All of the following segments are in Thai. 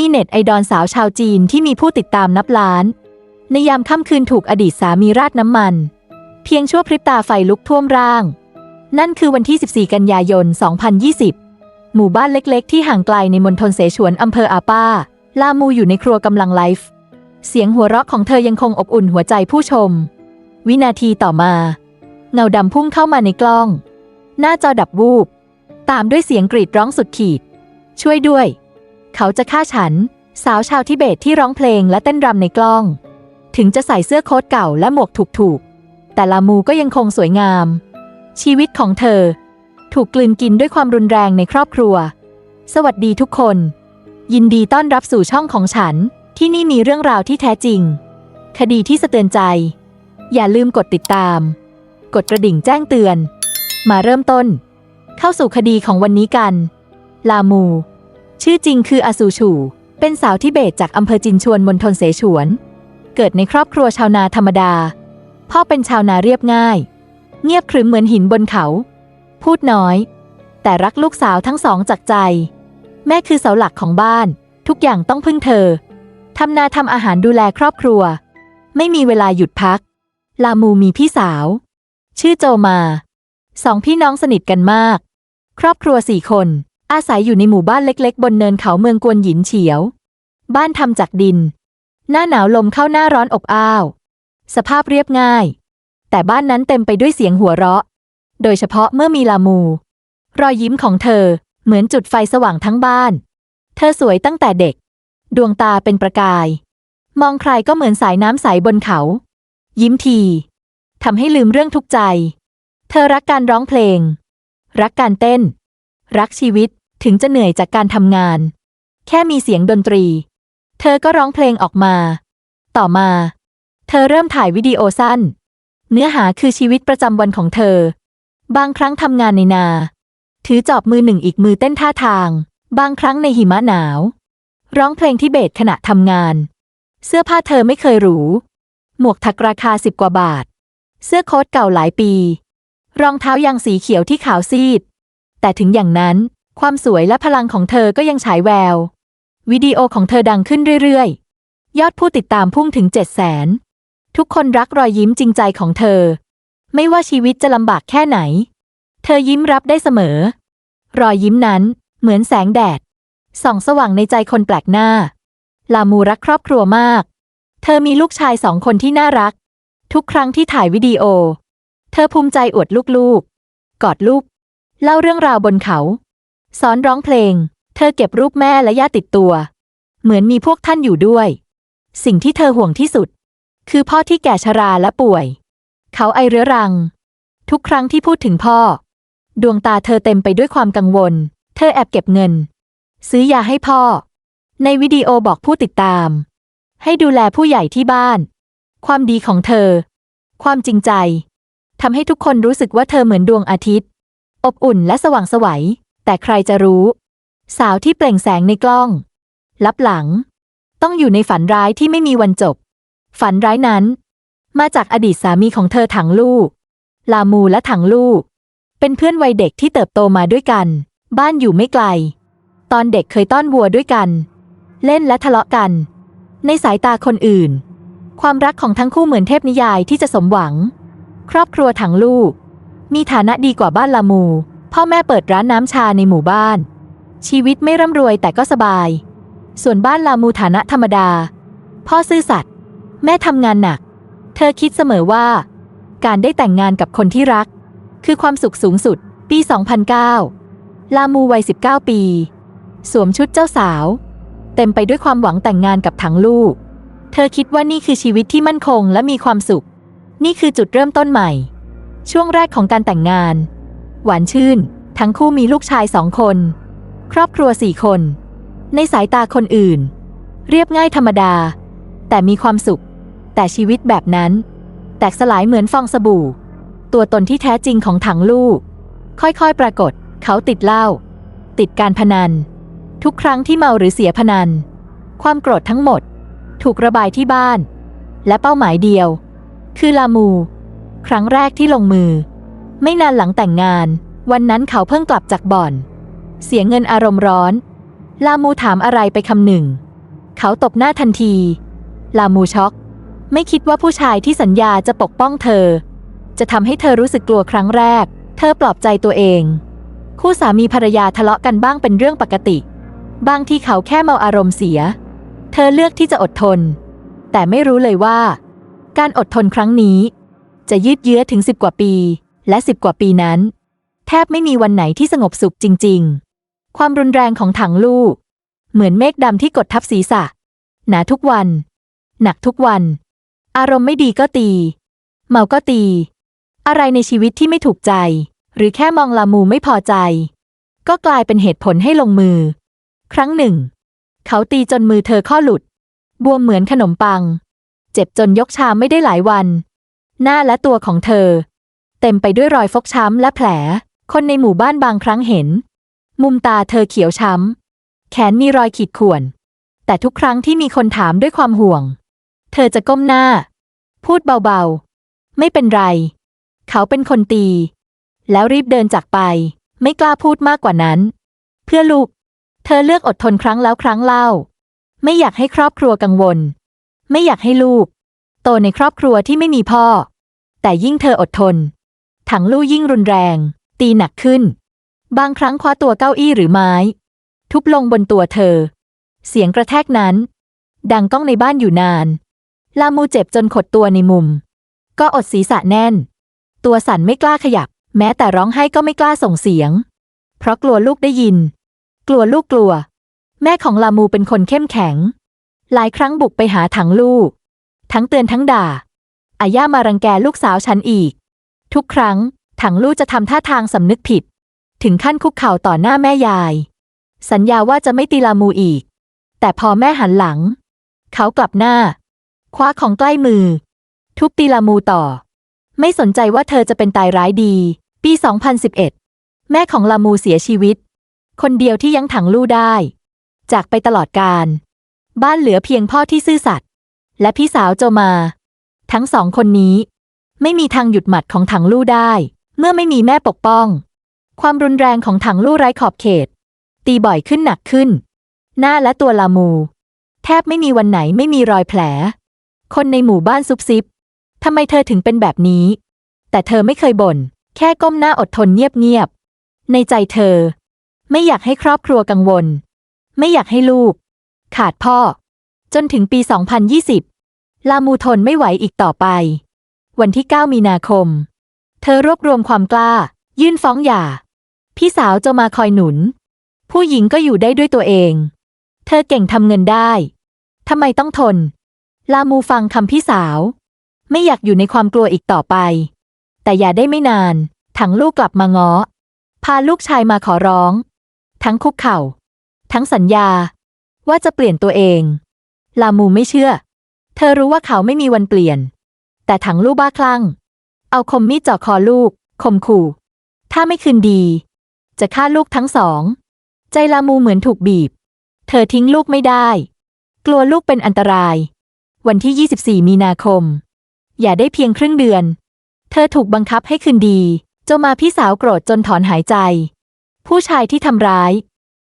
มีเน็ตไอดอลสาวชาวจีนที่มีผู้ติดตามนับล้าน ในยามค่ำคืนถูกอดีตสามีราดน้ำมัน เพียงชั่วพริบตาไฟลุกท่วมร่าง นั่นคือวันที่ 14 กันยายน 2020 หมู่บ้านเล็กๆ ที่ห่างไกลในมณฑลเสฉวนอำเภออาป้า ลามูอยู่ในครัวกำลังไลฟ์เสียงหัวเราะของเธอยังคงอบอุ่นหัวใจผู้ชม วินาทีต่อมา เงาดำพุ่งเข้ามาในกล้อง หน้าจอดับวูบ ตามด้วยเสียงกรีดร้องสุดขีด ช่วยด้วย เขาจะฆ่าฉัน สาวชาวทิเบตที่ร้องเพลงและเต้นรำในกล้อง ถึงจะใส่เสื้อโค้ทเก่าและหมวกถูกๆ แต่ลามูก็ยังคงสวยงาม ชีวิตของเธอ ถูกกลืนกินด้วยความรุนแรงในครอบครัว สวัสดีทุกคน ยินดีต้อนรับสู่ช่องของฉัน ที่นี่มีเรื่องราวที่แท้จริง คดีที่สะเตือนใจ อย่าลืมกดติดตาม กดกระดิ่งแจ้งเตือน มาเริ่มต้น เข้าสู่คดีของวันนี้กัน ลามู ชื่อจริงคืออาซูชู เป็นสาวทิเบตจากอำเภอจินชวนมณฑลเสฉวน เกิดในครอบครัวชาวนาธรรมดา พ่อเป็นชาวนาเรียบง่าย เงียบขรึมเหมือนหินบนเขา พูดน้อย แต่รักลูกสาวทั้งสองจากใจ แม่คือเสาหลักของบ้าน ทุกอย่างต้องพึ่งเธอทำนาทำอาหารดูแลครอบครัว ไม่มีเวลาหยุดพัก ลามูมีพี่สาว ชื่อโจมา สองพี่น้องสนิทกันมาก ครอบครัวสี่คน อาศัยอยู่ในหมู่บ้านเล็กๆ บนเนินเขาเมืองกวนหยินเฉียว บ้านทำจากดิน หน้าหนาวลมเข้าหน้าร้อนอบอ้าว สภาพเรียบง่าย แต่บ้านนั้นเต็มไปด้วยเสียงหัวเราะ โดยเฉพาะเมื่อมีลามู รอยยิ้มของเธอเหมือนจุดไฟสว่างทั้งบ้าน เธอสวยตั้งแต่เด็ก ดวงตาเป็นประกาย มองใครก็เหมือนสายน้ำใสบนเขา ยิ้มทีทำให้ลืมเรื่องทุกใจ เธอรักการร้องเพลง รักการเต้น รักชีวิต ถึงจะเหนื่อยจากการทำงาน แค่มีเสียงดนตรี เธอก็ร้องเพลงออกมา ต่อมา เธอเริ่มถ่ายวิดีโอสั้น เนื้อหาคือชีวิตประจำวันของเธอ บางครั้งทำงานในนา ถือจอบมือหนึ่งอีกมือเต้นท่าทาง บางครั้งในหิมะหนาว ร้องเพลงทิเบตขณะทำงาน เสื้อผ้าเธอไม่เคยหรู หมวกถักราคาสิบกว่าบาท เสื้อโค้ทเก่าหลายปี รองเท้ายางสีเขียวที่ขาวซีด แต่ถึงอย่างนั้น ความสวยและพลังของเธอก็ยังฉายแวว วิดีโอของเธอดังขึ้นเรื่อยๆ ยอดผู้ติดตามพุ่งถึงเจ็ดแสนทุกคนรักรอยยิ้มจริงใจของเธอ ไม่ว่าชีวิตจะลำบากแค่ไหน เธอยิ้มรับได้เสมอ รอยยิ้มนั้นเหมือนแสงแดด ส่องสว่างในใจคนแปลกหน้า ลามูรักครอบครัวมาก เธอมีลูกชายสองคนที่น่ารัก ทุกครั้งที่ถ่ายวิดีโอ เธอภูมิใจอวดลูกๆกอดลูก เล่าเรื่องราวบนเขา สอนร้องเพลง เธอเก็บรูปแม่และย่าติดตัว เหมือนมีพวกท่านอยู่ด้วย สิ่งที่เธอห่วงที่สุด คือพ่อที่แก่ชราและป่วย เขาไอเรื้อรัง ทุกครั้งที่พูดถึงพ่อ ดวงตาเธอเต็มไปด้วยความกังวล เธอแอบเก็บเงิน ซื้อยาให้พ่อ ในวิดีโอบอกผู้ติดตาม ให้ดูแลผู้ใหญ่ที่บ้าน ความดีของเธอ ความจริงใจทำให้ทุกคนรู้สึกว่าเธอเหมือนดวงอาทิตย์ อบอุ่นและสว่างไสวัย แต่ใครจะรู้ สาวที่เปล่งแสงในกล้อง ลับหลัง ต้องอยู่ในฝันร้ายที่ไม่มีวันจบ ฝันร้ายนั้น มาจากอดีตสามีของเธอถังลูก ลามูและถังลูก เป็นเพื่อนวัยเด็กที่เติบโตมาด้วยกัน บ้านอยู่ไม่ไกล ตอนเด็กเคยต้อนวัวด้วยกัน เล่นและทะเลาะกัน ในสายตาคนอื่น ความรักของทั้งคู่เหมือนเทพนิยายที่จะสมหวัง ครอบครัวถังลูก มีฐานะดีกว่าบ้านลามู พ่อแม่เปิดร้านน้ำชาในหมู่บ้าน ชีวิตไม่ร่ำรวยแต่ก็สบาย ส่วนบ้านลามูฐานะธรรมดา พ่อซื่อสัตย์แม่ทำงานหนัก เธอคิดเสมอว่า การได้แต่งงานกับคนที่รัก คือความสุขสูงสุด ปี 2009 ลามูวัย 19 ปี สวมชุดเจ้าสาว เต็มไปด้วยความหวังแต่งงานกับถังลูก เธอคิดว่านี่คือชีวิตที่มั่นคงและมีความสุข นี่คือจุดเริ่มต้นใหม่ ช่วงแรกของการแต่งงาน หวานชื่น ทั้งคู่มีลูกชายสองคน ครอบครัวสี่คน ในสายตาคนอื่น เรียบง่ายธรรมดา แต่มีความสุข แต่ชีวิตแบบนั้น แตกสลายเหมือนฟองสบู่ ตัวตนที่แท้จริงของถังลูก ค่อยๆปรากฏ เขาติดเหล้าติดการพนัน ทุกครั้งที่เมาหรือเสียพนัน ความโกรธทั้งหมด ถูกระบายที่บ้าน และเป้าหมายเดียว คือลามู ครั้งแรกที่ลงมือ ไม่นานหลังแต่งงาน วันนั้นเขาเพิ่งกลับจากบ่อน เสียเงินอารมณ์ร้อน ลามูถามอะไรไปคำหนึ่ง เขาตบหน้าทันที ลามูช็อก ไม่คิดว่าผู้ชายที่สัญญาจะปกป้องเธอ จะทำให้เธอรู้สึกกลัวครั้งแรก เธอปลอบใจตัวเอง คู่สามีภรรยาทะเลาะกันบ้างเป็นเรื่องปกติ บางที่เขาแค่เมาอารมณ์เสีย เธอเลือกที่จะอดทน แต่ไม่รู้เลยว่า การอดทนครั้งนี้ จะยืดเยื้อถึงสิบกว่าปี และสิบกว่าปีนั้น แทบไม่มีวันไหนที่สงบสุขจริง ๆ ความรุนแรงของถังลูก เหมือนเมฆดำที่กดทับศีรษะ หนาทุกวัน หนักทุกวัน อารมณ์ไม่ดีก็ตี เมาก็ตี อะไรในชีวิตที่ไม่ถูกใจ หรือแค่มองลามูไม่พอใจ ก็กลายเป็นเหตุผลให้ลงมือ ครั้งหนึ่ง เขาตีจนมือเธอข้อหลุด บวมเหมือนขนมปัง เจ็บจนยกชามไม่ได้หลายวัน หน้าและตัวของเธอ เต็มไปด้วยรอยฟกช้ำและแผล คนในหมู่บ้านบางครั้งเห็น มุมตาเธอเขียวช้ำ แขนมีรอยขีดข่วน แต่ทุกครั้งที่มีคนถามด้วยความห่วง เธอจะก้มหน้า พูดเบาๆ ไม่เป็นไร เขาเป็นคนตี แล้วรีบเดินจากไป ไม่กล้าพูดมากกว่านั้น เพื่อลูก เธอเลือกอดทนครั้งแล้วครั้งเล่า ไม่อยากให้ครอบครัวกังวล ไม่อยากให้ลูก โตในครอบครัวที่ไม่มีพ่อ แต่ยิ่งเธออดทน ถังลู่ยิ่งรุนแรง ตีหนักขึ้น บางครั้งคว้าตัวเก้าอี้หรือไม้ ทุบลงบนตัวเธอ เสียงกระแทกนั้น ดังก้องในบ้านอยู่นาน ลามูเจ็บจนขดตัวในมุม ก็อดศีรษะแน่น ตัวสั่นไม่กล้าขยับ แม้แต่ร้องไห้ก็ไม่กล้าส่งเสียง เพราะกลัวลูกได้ยิน กลัวลูกกลัว แม่ของลามูเป็นคนเข้มแข็ง หลายครั้งบุกไปหาถังลูก ทั้งเตือนทั้งด่าอาย่ามารังแกลูกสาวฉันอีก ทุกครั้ง ถังลูกจะทำท่าทางสำนึกผิด ถึงขั้นคุกเข่าต่อหน้าแม่ยาย สัญญาว่าจะไม่ตีลามูอีก แต่พอแม่หันหลัง เขากลับหน้า คว้าของใกล้มือ ทุบตีลามูต่อ ไม่สนใจว่าเธอจะเป็นตายร้ายดี ปี 2011 แม่ของลามูเสียชีวิต คนเดียวที่ยังถังลู่ได้ จากไปตลอดกาลบ้านเหลือเพียงพ่อที่ซื่อสัตย์และพี่สาวโจมา ทั้งสองคนนี้ ไม่มีทางหยุดหมัดของถังลู่ได้ เมื่อไม่มีแม่ปกป้อง ความรุนแรงของถังลู่ไร้ขอบเขต ตีบ่อยขึ้นหนักขึ้น หน้าและตัวลามู แทบไม่มีวันไหนไม่มีรอยแผล คนในหมู่บ้านซุบซิบทำไมเธอถึงเป็นแบบนี้ แต่เธอไม่เคยบน่นแค่ก้มหน้าอดทนเงียบๆในใจเธอ ไม่อยากให้ครอบครัวกังวล ไม่อยากให้ลูก ขาดพ่อ จนถึงปี 2020 ลามูทนไม่ไหวอีกต่อไป วันที่ 9 มีนาคม เธอรวบรวมความกล้า ยื่นฟ้องหย่า พี่สาวจะมาคอยหนุน ผู้หญิงก็อยู่ได้ด้วยตัวเอง เธอเก่งทำเงินได้ทำไมต้องทน ลามูฟังคำพี่สาว ไม่อยากอยู่ในความกลัวอีกต่อไป แต่อย่าได้ไม่นานถังลูกกลับมาง้อ พาลูกชายมาขอร้อง ทั้งคุกเข่า ทั้งสัญญา ว่าจะเปลี่ยนตัวเอง ลามูไม่เชื่อ เธอรู้ว่าเขาไม่มีวันเปลี่ยน แต่ถังลูกบ้าคลั่ง เอาคมมีดจ่อคอลูกคมขู่ ถ้าไม่คืนดี จะฆ่าลูกทั้งสอง ใจลามูเหมือนถูกบีบ เธอทิ้งลูกไม่ได้ กลัวลูกเป็นอันตราย วันที่ 24 มีนาคม อย่าได้เพียงครึ่งเดือน เธอถูกบังคับให้คืนดีโจมาพี่สาวโกรธจนถอนหายใจ ผู้ชายที่ทำร้าย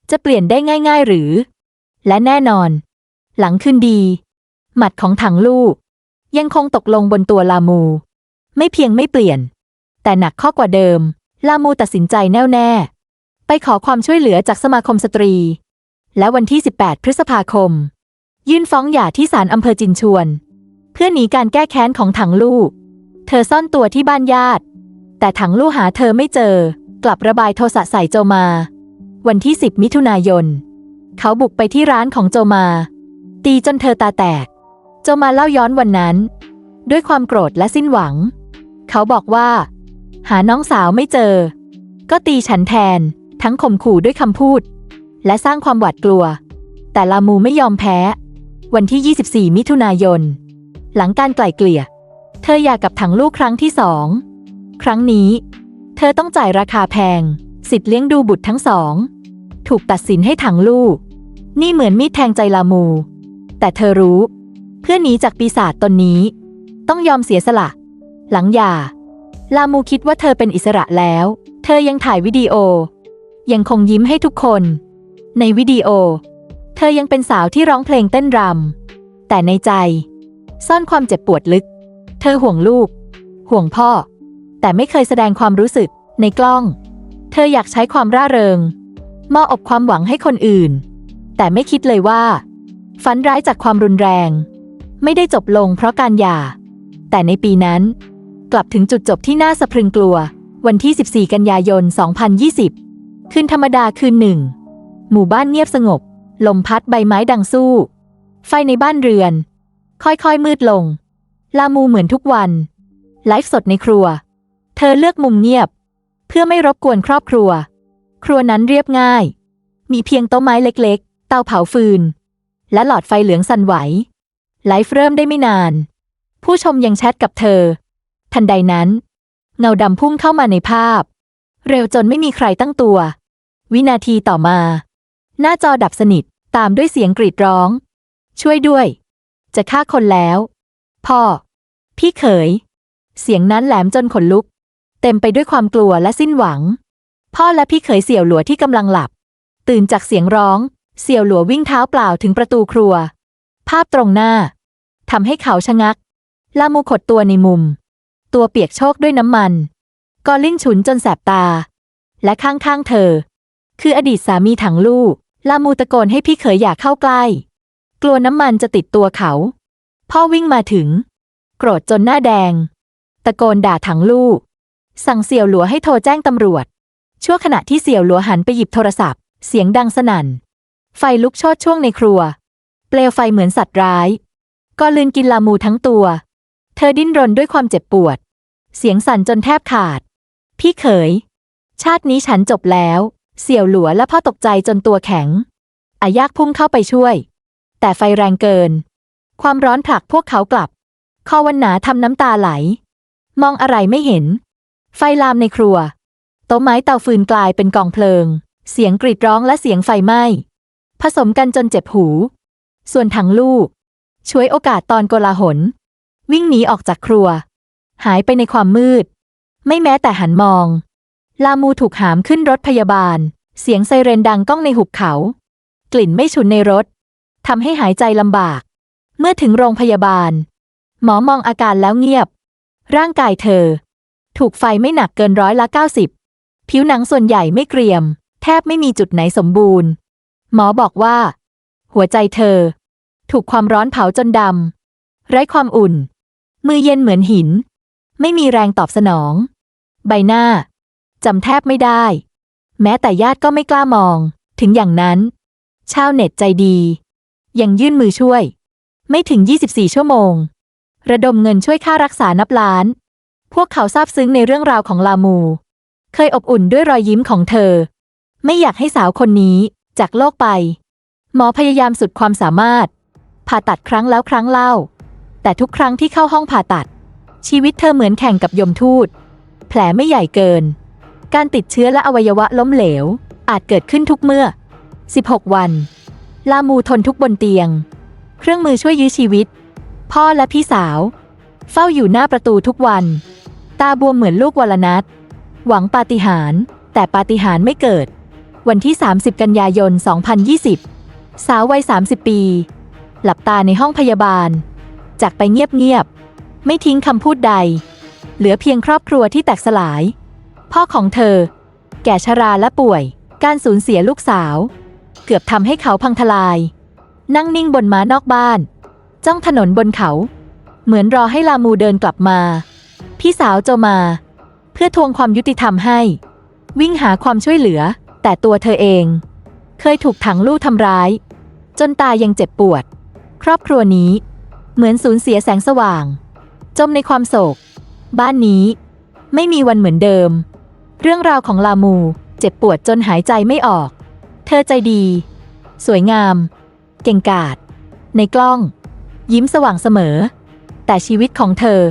จะเปลี่ยนได้ง่าย ๆ หรือ และแน่นอน หลังคืนดี หมัดของถังลูก ยังคงตกลงบนตัวลามู ไม่เพียงไม่เปลี่ยน แต่หนักข้อกว่าเดิม ลามูตัดสินใจแน่วแน่ ไปขอความช่วยเหลือจากสมาคมสตรี และวันที่ 18 พฤษภาคม ยื่นฟ้องหย่าที่ศาลอำเภอจินชวน เพื่อหนีการแก้แค้นของถังลูก เธอซ่อนตัวที่บ้านญาติ แต่ถังลูกหาเธอไม่เจอ กลับระบายโทสะใส่โจมา วันที่ 10 มิถุนายน เขาบุกไปที่ร้านของโจมา ตีจนเธอตาแตก โจมาเล่าย้อนวันนั้น ด้วยความโกรธและสิ้นหวัง เขาบอกว่า หาน้องสาวไม่เจอ ก็ตีฉันแทน ทั้งข่มขู่ด้วยคำพูด และสร้างความหวาดกลัว แต่ลามูไม่ยอมแพ้ วันที่ 24 มิถุนายน หลังการไกล่เกลี่ย เธอหย่ากับถังลูกครั้งที่สอง ครั้งนี้ เธอต้องจ่ายราคาแพง สิทธิ์เลี้ยงดูบุตรทั้งสอง ถูกตัดสินให้ถังลูก นี่เหมือนมีดแทงใจลามู แต่เธอรู้ พื่อหนีจากปีศาจตนนี้ ต้องยอมเสียสละ หลังยา ลามูคิดว่าเธอเป็นอิสระแล้ว เธอยังถ่ายวิดีโอ ยังคงยิ้มให้ทุกคน ในวิดีโอ เธอยังเป็นสาวที่ร้องเพลงเต้นรำแต่ในใจ ซ่อนความเจ็บปวดลึก เธอห่วงลูก ห่วงพ่อ แต่ไม่เคยแสดงความรู้สึกในกล้อง เธออยากใช้ความร่าเริงมออบความหวังให้คนอื่น แต่ไม่คิดเลยว่า ฝันร้ายจากความรุนแรง ไม่ได้จบลงเพราะการหย่า แต่ในปีนั้น กลับถึงจุดจบที่น่าสะพรึงกลัว วันที่ 14 กันยายน 2020 คืนธรรมดาคืนหนึ่ง หมู่บ้านเงียบสงบ ลมพัดใบไม้ดังสู้ ไฟในบ้านเรือน ค่อยๆมืดลง ลามูเหมือนทุกวัน ไลฟ์สดในครัว เธอเลือกมุมเงียบ เพื่อไม่รบกวนครอบครัว ครัวนั้นเรียบง่าย มีเพียงโต๊ะไม้เล็กๆ เตาเผาฟืน และหลอดไฟเหลืองสั่นไหว ไลฟ์เริ่มได้ไม่นาน ผู้ชมยังแชทกับเธอ ทันใดนั้น เงาดำพุ่งเข้ามาในภาพ เร็วจนไม่มีใครตั้งตัว วินาทีต่อมา หน้าจอดับสนิทตามด้วยเสียงกรีดร้อง ช่วยด้วย จะฆ่าคนแล้ว พ่อ พี่เขย เสียงนั้นแหลมจนขนลุก เต็มไปด้วยความกลัวและสิ้นหวัง พ่อและพี่เขยเสี่ยวหลัวที่กำลังหลับ ตื่นจากเสียงร้อง เสี่ยวหลัววิ่งเท้าเปล่าถึงประตูครัว ภาพตรงหน้า ทำให้เขาชะงัก ลามูขดตัวในมุม ตัวเปียกโชกด้วยน้ำมันก็ลิ้นฉุนจนแสบตา และข้างๆเธอ คืออดีตสามีถังลูก ลามูตะโกนให้พี่เขยอย่าเข้าใกล้ กลัวน้ำมันจะติดตัวเขา พ่อวิ่งมาถึง โกรธจนหน้าแดง ตะโกนด่าถังลูก สั่งเสี่ยวหลัวให้โทรแจ้งตำรวจ ชั่วขณะที่เสี่ยวหลัวหันไปหยิบโทรศัพท์ เสียงดังสนั่น ไฟลุกโชดช่วงในครัว เปลวไฟเหมือนสัตว์ร้าย ก็ลืนกินลามูทั้งตัว เธอดิ้นรนด้วยความเจ็บปวด เสียงสั่นจนแทบขาด พี่เขย ชาตินี้ฉันจบแล้ว เสี่ยวหลัวและพ่อตกใจจนตัวแข็ง อายากพุ่งเข้าไปช่วย แต่ไฟแรงเกิน ความร้อนผลักพวกเขากลับ คอวันหนาทำน้ำตาไหล มองอะไรไม่เห็น ไฟลามในครัว โต๊ะไม้เตาฟืนกลายเป็นกองเพลิง เสียงกรีดร้องและเสียงไฟไหม้ ผสมกันจนเจ็บหู ส่วนถังลูก ช่วยโอกาสตอนโกลาหล วิ่งหนีออกจากครัว หายไปในความมืด ไม่แม้แต่หันมอง ลามูถูกหามขึ้นรถพยาบาล เสียงไซเรนดังก้องในหุบเขา กลิ่นไม่ฉุนในรถทำให้หายใจลำบาก เมื่อถึงโรงพยาบาล หมอมองอาการแล้วเงียบ ร่างกายเธอ ถูกไฟไม่หนักเกินร้อยละ90ผิวหนังส่วนใหญ่ไม่เกรียม แทบไม่มีจุดไหนสมบูรณ์ หมอบอกว่า หัวใจเธอ ถูกความร้อนเผาจนดำไร้ความอุ่น มือเย็นเหมือนหิน ไม่มีแรงตอบสนอง ใบหน้าจำแทบไม่ได้ แม้แต่ญาติก็ไม่กล้ามอง ถึงอย่างนั้น ชาวเน็ตใจดี ยังยื่นมือช่วย ไม่ถึง 24 ชั่วโมง ระดมเงินช่วยค่ารักษานับล้าน พวกเขาซาบซึ้งในเรื่องราวของลามู เคยอบอุ่นด้วยรอยยิ้มของเธอ ไม่อยากให้สาวคนนี้จากโลกไป หมอพยายามสุดความสามารถ ผ่าตัดครั้งแล้วครั้งเล่า แต่ทุกครั้งที่เข้าห้องผ่าตัด ชีวิตเธอเหมือนแข่งกับยมทูต แผลไม่ใหญ่เกิน การติดเชื้อและอวัยวะล้มเหลว อาจเกิดขึ้นทุกเมื่อ 16 วัน ลามูทนทุกบนเตียง เครื่องมือช่วยยื้อชีวิต พ่อและพี่สาว เฝ้าอยู่หน้าประตูทุกวัน ตาบวมเหมือนลูกวลนัทหวังปาฏิหาริย์แต่ปาฏิหาริย์ไม่เกิด วันที่ 30 กันยายน 2020 สาววัย 30 ปี หลับตาในห้องพยาบาล จากไปเงียบๆ ไม่ทิ้งคำพูดใด เหลือเพียงครอบครัวที่แตกสลาย พ่อของเธอ แก่ชราและป่วย การสูญเสียลูกสาว เกือบทำให้เขาพังทลาย นั่งนิ่งบนม้านอกบ้าน จ้องถนนบนเขา เหมือนรอให้ลามูเดินกลับมา พี่สาวโจมา เพื่อทวงความยุติธรรมให้ วิ่งหาความช่วยเหลือ แต่ตัวเธอเอง เคยถูกถังลูกทำร้าย จนตายังเจ็บปวด ครอบครัวนี้เหมือนสูญเสียแสงสว่าง จมในความโศก บ้านนี้ ไม่มีวันเหมือนเดิม เรื่องราวของลามู เจ็บปวดจนหายใจไม่ออก เธอใจดี สวยงาม เก่งกาจในกล้อง ยิ้มสว่างเสมอ แต่ชีวิตของเธอ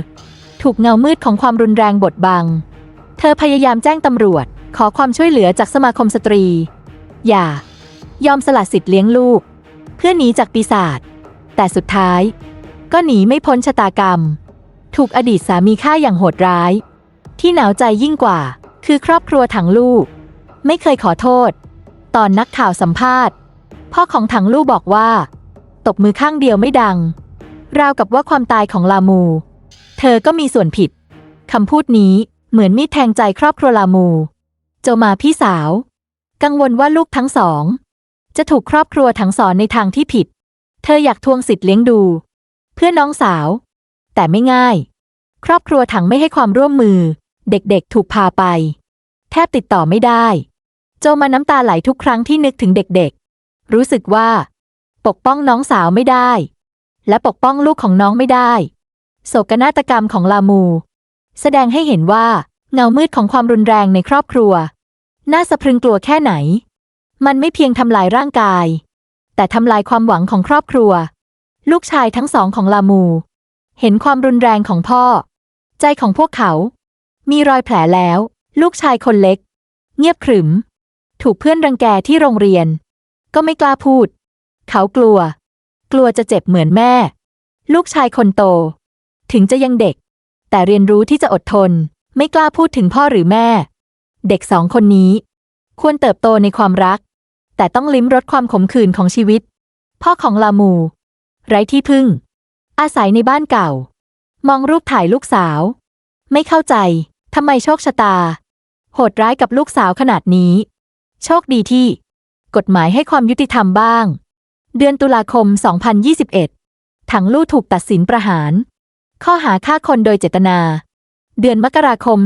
ถูกเงามืดของความรุนแรงบดบัง เธอพยายามแจ้งตำรวจ ขอความช่วยเหลือจากสมาคมสตรี อย่า ยอมสละสิทธิ์เลี้ยงลูก เพื่อหนีจากปีศาจ แต่สุดท้าย ก็หนีไม่พ้นชะตากรรม ถูกอดีตสามีฆ่าอย่างโหดร้าย ที่หนาวใจยิ่งกว่า คือครอบครัวถังลูก ไม่เคยขอโทษ ตอนนักข่าวสัมภาษณ์ พ่อของถังลู่บอกว่า ตบมือข้างเดียวไม่ดัง ราวกับว่าความตายของลามู เธอก็มีส่วนผิดคำพูดนี้เหมือนมีดแทงใจครอบครัวลามู โจมาพี่สาว กังวลว่าลูกทั้งสอง จะถูกครอบครัวถังสอนในทางที่ผิด ธออยากทวงสิทธิ์เลี้ยงดู เพื่อน้องสาว แต่ไม่ง่าย ครอบครัวถังไม่ให้ความร่วมมือ เด็กๆถูกพาไป แทบติดต่อไม่ได้ โจมาน้ำตาไหลทุกครั้งที่นึกถึงเด็กๆ รู้สึกว่า ปกป้องน้องสาวไม่ได้ และปกป้องลูกของน้องไม่ได้ โศกนาฏกรรมของลามู แสดงให้เห็นว่าเงามืดของความรุนแรงในครอบครัว น่าสะพรึงกลัวแค่ไหน มันไม่เพียงทำลายร่างกาย แต่ทำลายความหวังของครอบครัว ลูกชายทั้งสองของลามู เห็นความรุนแรงของพ่อ ใจของพวกเขา มีรอยแผลแล้ว ลูกชายคนเล็ก เงียบขรึม ถูกเพื่อนรังแกที่โรงเรียน ก็ไม่กล้าพูด เขากลัว กลัวจะเจ็บเหมือนแม่ ลูกชายคนโต ถึงจะยังเด็ก แต่เรียนรู้ที่จะอดทน ไม่กล้าพูดถึงพ่อหรือแม่ เด็กสองคนนี้ ควรเติบโตในความรัก แต่ต้องลิ้มรสความขมขื่นของชีวิต พ่อของลามู ไร้ที่พึ่ง อาศัยในบ้านเก่า มองรูปถ่ายลูกสาว ไม่เข้าใจทำไมโชคชะตา โหดร้ายกับลูกสาวขนาดนี้ โชคดีที่ กฎหมายให้ความยุติธรรมบ้าง เดือนตุลาคม 2021 ถังลู่ถูกตัดสินประหาร ข้อหาฆ่าคนโดยเจตนา เดือนมกราคม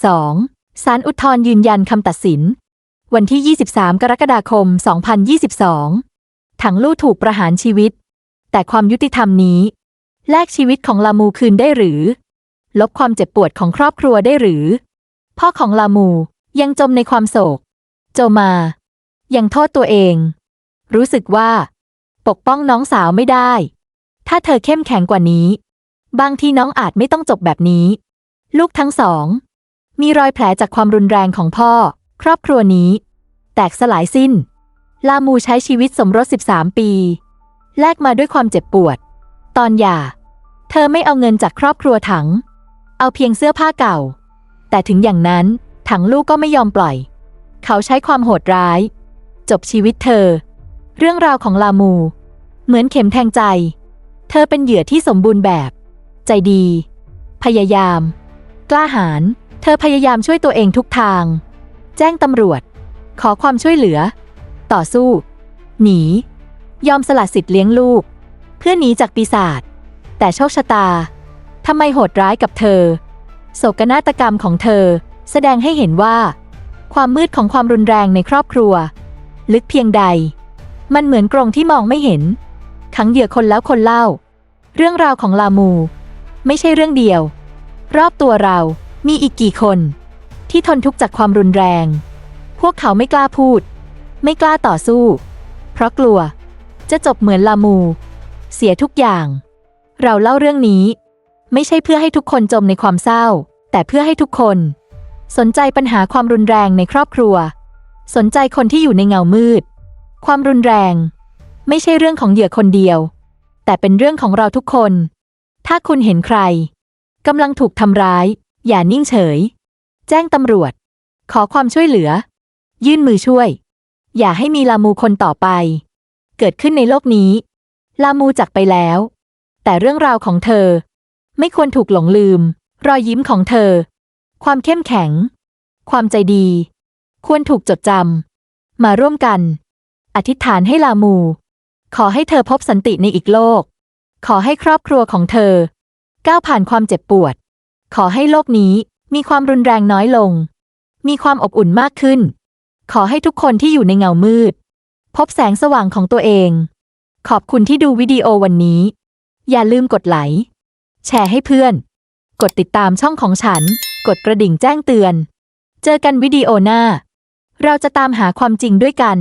2022ศาลอุทธรณ์ยืนยันคำตัดสิน วันที่ 23 กรกฎาคม 2022 ถังลู่ถูกประหารชีวิต แต่ความยุติธรรมนี้ แลกชีวิตของลามูคืนได้หรือ ลบความเจ็บปวดของครอบครัวได้หรือ พ่อของลามูยังจมในความโศก โจมา ยังโทษตัวเอง รู้สึกว่า ปกป้องน้องสาวไม่ได้ ถ้าเธอเข้มแข็งกว่านี้ บางทีน้องอาจไม่ต้องจบแบบนี้ ลูกทั้งสอง มีรอยแผลจากความรุนแรงของพ่อ ครอบครัวนี้ แตกสลายสิ้น ลามูใช้ชีวิตสมรส 13 ปี แลกมาด้วยความเจ็บปวด ตอนหย่า เธอไม่เอาเงินจากครอบครัวถัง เอาเพียงเสื้อผ้าเก่า แต่ถึงอย่างนั้นถังลูกก็ไม่ยอมปล่อย เขาใช้ความโหดร้าย จบชีวิตเธอ เรื่องราวของลามู เหมือนเข็มแทงใจ เธอเป็นเหยื่อที่สมบูรณ์แบบ ใจดี พยายาม กล้าหาญเธอพยายามช่วยตัวเองทุกทาง แจ้งตำรวจ ขอความช่วยเหลือ ต่อสู้ หนี ยอมสละสิทธิ์เลี้ยงลูก เพื่อหนีจากปีศาจแต่โชคชะตาทำไมโหดร้ายกับเธอ โศกนาฏกรรมของเธอ แสดงให้เห็นว่า ความมืดของความรุนแรงในครอบครัว ลึกเพียงใด มันเหมือนกรงที่มองไม่เห็น ขังเหยื่อคนแล้วคนเล่า เรื่องราวของลามู ไม่ใช่เรื่องเดียว รอบตัวเรามีอีกกี่คน ที่ทนทุกข์จากความรุนแรง พวกเขาไม่กล้าพูด ไม่กล้าต่อสู้ เพราะกลัว จะจบเหมือนลามู เสียทุกอย่าง เราเล่าเรื่องนี้ ไม่ใช่เพื่อให้ทุกคนจมในความเศร้า แต่เพื่อให้ทุกคน สนใจปัญหาความรุนแรงในครอบครัว สนใจคนที่อยู่ในเงามืด ความรุนแรง ไม่ใช่เรื่องของเหยื่อคนเดียว แต่เป็นเรื่องของเราทุกคน ถ้าคุณเห็นใครกำลังถูกทำร้าย อย่านิ่งเฉย แจ้งตำรวจ ขอความช่วยเหลือ ยื่นมือช่วย อย่าให้มีลามูคนต่อไป เกิดขึ้นในโลกนี้ ลามูจากไปแล้ว แต่เรื่องราวของเธอ ไม่ควรถูกหลงลืม รอยยิ้มของเธอ ความเข้มแข็ง ความใจดี ควรถูกจดจำมาร่วมกัน อธิษฐานให้ลามู ขอให้เธอพบสันติในอีกโลก ขอให้ครอบครัวของเธอ ก้าวผ่านความเจ็บปวด ขอให้โลกนี้มีความรุนแรงน้อยลง มีความอบอุ่นมากขึ้น ขอให้ทุกคนที่อยู่ในเงามืด พบแสงสว่างของตัวเอง ขอบคุณที่ดูวิดีโอวันนี้ อย่าลืมกดไลค์แชร์ให้เพื่อน กดติดตามช่องของฉัน กดกระดิ่งแจ้งเตือน เจอกันวิดีโอหน้า เราจะตามหาความจริงด้วยกัน